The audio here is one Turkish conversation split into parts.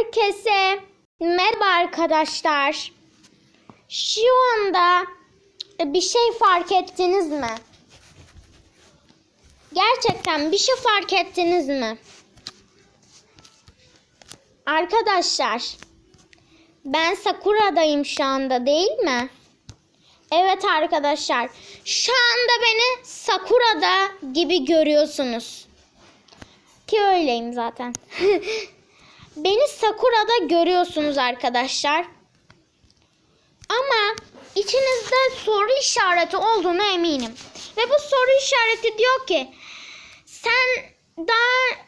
Herkese merhaba arkadaşlar. Şu anda bir şey fark ettiniz mi? Gerçekten bir şey fark ettiniz mi? Arkadaşlar, ben Sakura'dayım şu anda değil mi? Evet arkadaşlar, şu anda beni Sakura'da gibi görüyorsunuz. Ki öyleyim zaten. Beni Sakura'da görüyorsunuz arkadaşlar. Ama içinizde soru işareti olduğunu eminim. Ve bu soru işareti diyor ki sen daha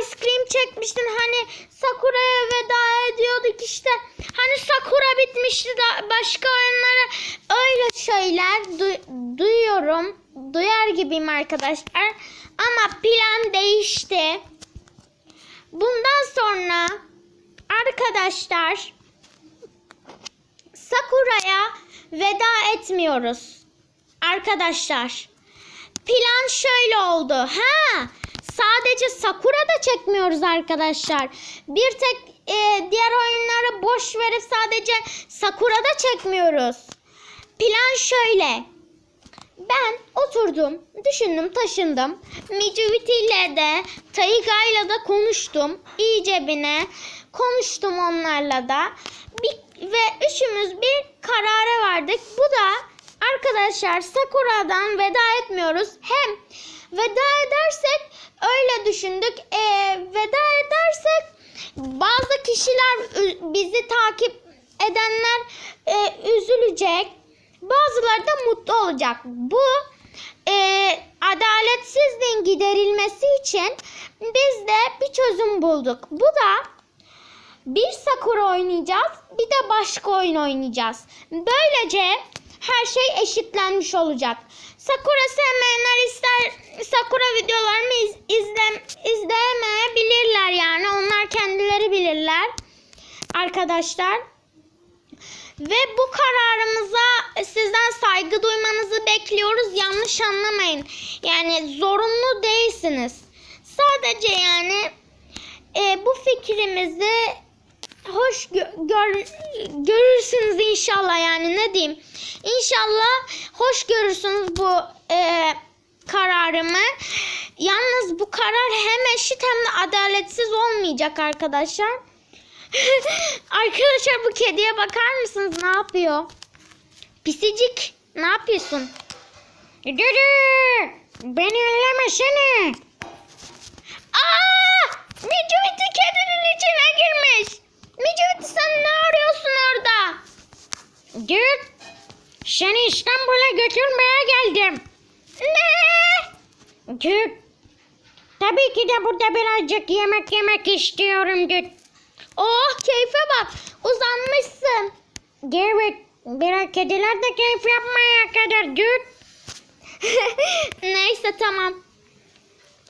ice cream çekmiştin hani Sakura'ya veda ediyorduk işte. Hani Sakura bitmişti da başka oyunlara öyle şeyler du- duyuyorum. Duyar gibiyim arkadaşlar. Ama plan değişti. Bundan sonra arkadaşlar Sakura'ya veda etmiyoruz. Arkadaşlar plan şöyle oldu. Ha sadece Sakura'da çekmiyoruz arkadaşlar. Bir tek e, diğer oyunları boş verip sadece Sakura'da çekmiyoruz. Plan şöyle. Ben oturdum, düşündüm, taşındım. Mijuiti ile de, Taiga'yla da konuştum. İyice bine konuştum onlarla da. Bir, ve üçümüz bir karara vardık. Bu da arkadaşlar Sakura'dan veda etmiyoruz. Hem veda edersek öyle düşündük. Ee, veda edersek bazı kişiler bizi takip edenler e, üzülecek. Bazıları da mutlu olacak. Bu e, adaletsizliğin giderilmesi için biz de bir çözüm bulduk. Bu da bir Sakura oynayacağız, bir de başka oyun oynayacağız. Böylece her şey eşitlenmiş olacak. Sakura sevmeyenler ister Sakura videolarımı iz, izle, izlemeyebilirler yani. Onlar kendileri bilirler. Arkadaşlar. Ve bu kararımıza sizden saygı duymanızı bekliyoruz. Yanlış anlamayın. Yani zorunlu değilsiniz. Sadece yani e, bu fikrimizi hoş gö- gör- görürsünüz inşallah yani ne diyeyim. İnşallah hoş görürsünüz bu e, kararımı. Yalnız bu karar hem eşit hem de adaletsiz olmayacak arkadaşlar. arkadaşlar bu kediye bakar mısınız ne yapıyor? Pisicik ne yapıyorsun? Dede beni ellemesene. Aa! Miciviti kedinin içine girmiş. Miciviti sen ne arıyorsun orada? Git. Seni İstanbul'a götürmeye geldim. Ne? Git. Tabii ki de burada birazcık yemek yemek istiyorum git. Oh keyfe bak. Uzanmışsın. Evet. Biraz kediler de keyif yapmaya kadar git. Neyse tamam.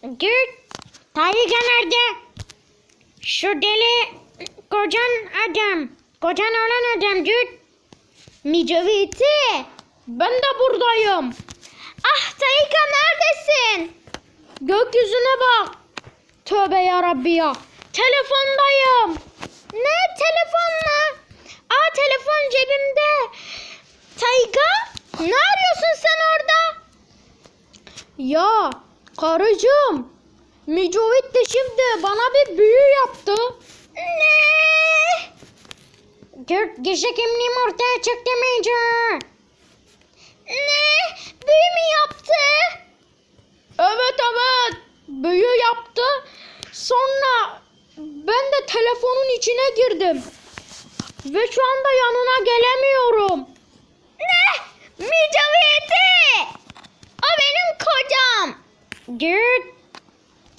Git. Tayga nerede? Şu deli kocan adam. Kocan olan adam git. Micaviti. Ben de buradayım. Ah Tayga neredesin? Gökyüzüne bak. Tövbe yarabbi ya. Telefondayım. Ne telefonla? Aa telefon cebimde. Tayga ne arıyorsun sen orada? Ya karıcığım. Mücavit de şimdi bana bir büyü yaptı. Ne? Gör, gizli kimliğim ortaya çıktı Mico. Ne? Büyü mü yaptı? Evet evet. Büyü yaptı. Sonra telefonun içine girdim. Ve şu anda yanına gelemiyorum. Ne? Mücaviti! O benim kocam. Git.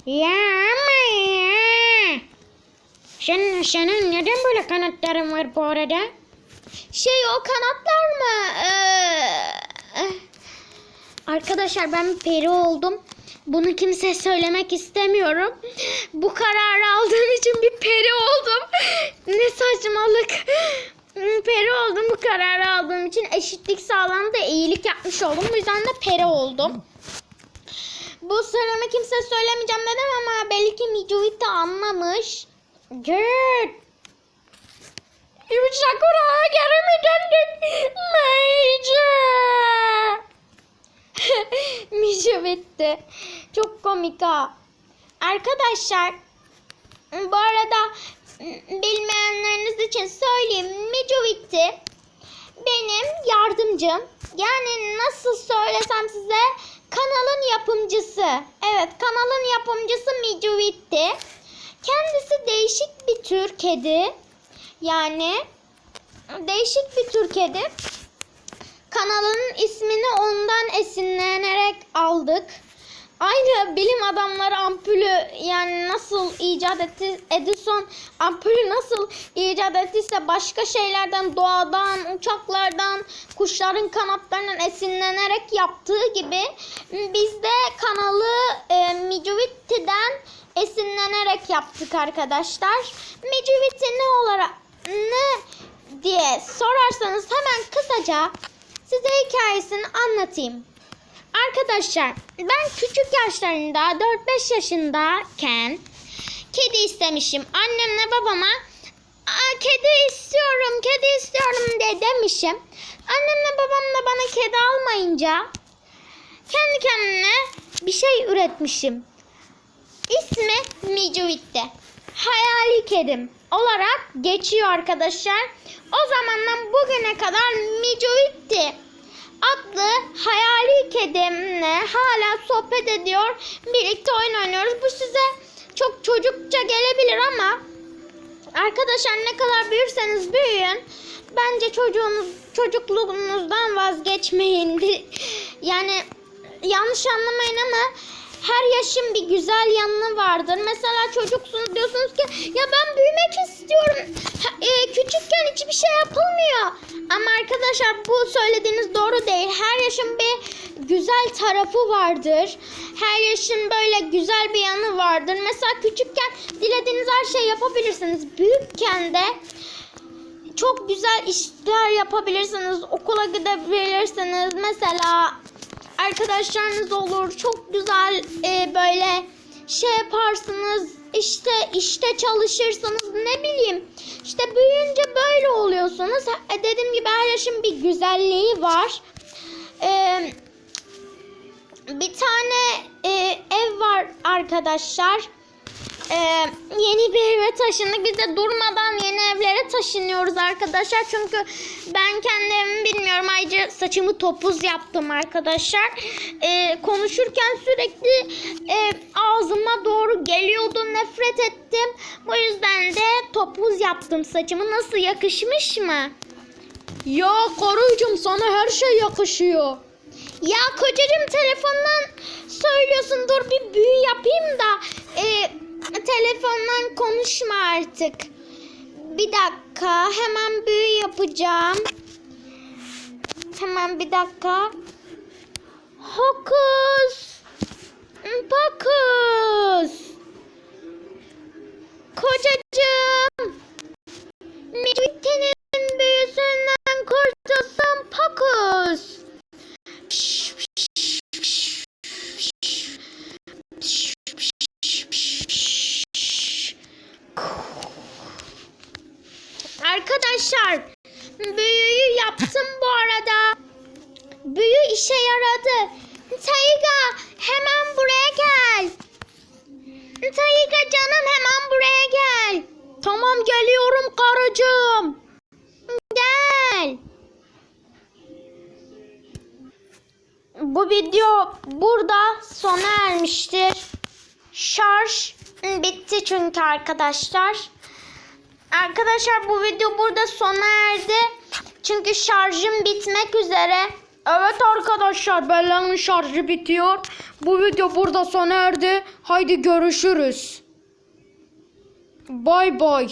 Ya ama ya. Sen, senin neden böyle kanatların var bu arada? Şey o kanatlar mı? Ee, Arkadaşlar ben peri oldum. Bunu kimseye söylemek istemiyorum. Bu kararı aldığım için bir peri oldum. Ne saçmalık. Peri oldum bu kararı aldığım için eşitlik sağlandı. iyilik yapmış oldum. Bu yüzden de peri oldum. Bu sırrımı kimseye söylemeyeceğim dedim ama belki Mijuit de anlamış. Git. Sakura'ya geri mi döndük? Meici. Micu bitti. Ha. Arkadaşlar bu arada bilmeyenleriniz için söyleyeyim. Micu bitti. Benim yardımcım. Yani nasıl söylesem size kanalın yapımcısı. Evet kanalın yapımcısı Micu bitti. Kendisi değişik bir tür kedi. Yani değişik bir tür kedi. Kanalın ismini ondan esinlenerek aldık. Aynı bilim adamları ampulü yani nasıl icat etti Edison ampulü nasıl icat ettiyse başka şeylerden doğadan uçaklardan kuşların kanatlarından esinlenerek yaptığı gibi biz de kanalı e, Mijuvitti'den esinlenerek yaptık arkadaşlar. Mijuvitti ne olarak ne diye sorarsanız hemen kısaca size hikayesini anlatayım. Arkadaşlar ben küçük yaşlarında 4-5 yaşındayken kedi istemişim. Annemle babama kedi istiyorum, kedi istiyorum diye demişim. Annemle babam da bana kedi almayınca kendi kendime bir şey üretmişim. İsmi Mijuvitti. Hayali kedim olarak geçiyor arkadaşlar. O zamandan bugüne kadar Mijuvitti adlı hayali kedimle hala sohbet ediyor. Birlikte oyun oynuyoruz. Bu size çok çocukça gelebilir ama arkadaşlar ne kadar büyürseniz büyüyün. Bence çocuğunuz çocukluğunuzdan vazgeçmeyin. Yani yanlış anlamayın ama her yaşın bir güzel yanı vardır. Mesela çocuksunuz diyorsunuz ki ya ben büyümek istiyorum. Ha, e, küçükken hiçbir şey yapılmıyor. Ama arkadaşlar bu söylediğiniz doğru değil. Her yaşın bir güzel tarafı vardır. Her yaşın böyle güzel bir yanı vardır. Mesela küçükken dilediğiniz her şeyi yapabilirsiniz. Büyükken de çok güzel işler yapabilirsiniz. Okula gidebilirsiniz. Mesela arkadaşlarınız olur. Çok güzel e, böyle şey yaparsınız. İşte işte çalışırsınız ne bileyim. İşte büyüyünce böyle oluyorsunuz. E, dediğim gibi her yaşın bir güzelliği var. E, bir tane e, ev var arkadaşlar. Ee, yeni bir eve taşındık. Biz de durmadan yeni evlere taşınıyoruz arkadaşlar. Çünkü ben kendi evimi bilmiyorum. Ayrıca saçımı topuz yaptım arkadaşlar. Ee, konuşurken sürekli e, ağzıma doğru geliyordu. Nefret ettim. Bu yüzden de topuz yaptım saçımı. Nasıl yakışmış mı? Ya karıcığım sana her şey yakışıyor. Ya kocacığım telefondan söylüyorsun dur bir büyü yapayım da e, telefondan konuşma artık. Bir dakika hemen büyü yapacağım. Hemen bir dakika. Hokus pokus. Kocacığım. Arkadaşlar büyüyü yaptım bu arada. Büyü işe yaradı. Tayga hemen buraya gel. Tayga canım hemen buraya gel. Tamam geliyorum karıcığım. Gel. Bu video burada sona ermiştir. Şarj bitti çünkü arkadaşlar. Arkadaşlar bu video burada sona erdi. Çünkü şarjım bitmek üzere. Evet arkadaşlar Bella'nın şarjı bitiyor. Bu video burada sona erdi. Haydi görüşürüz. Bay bay.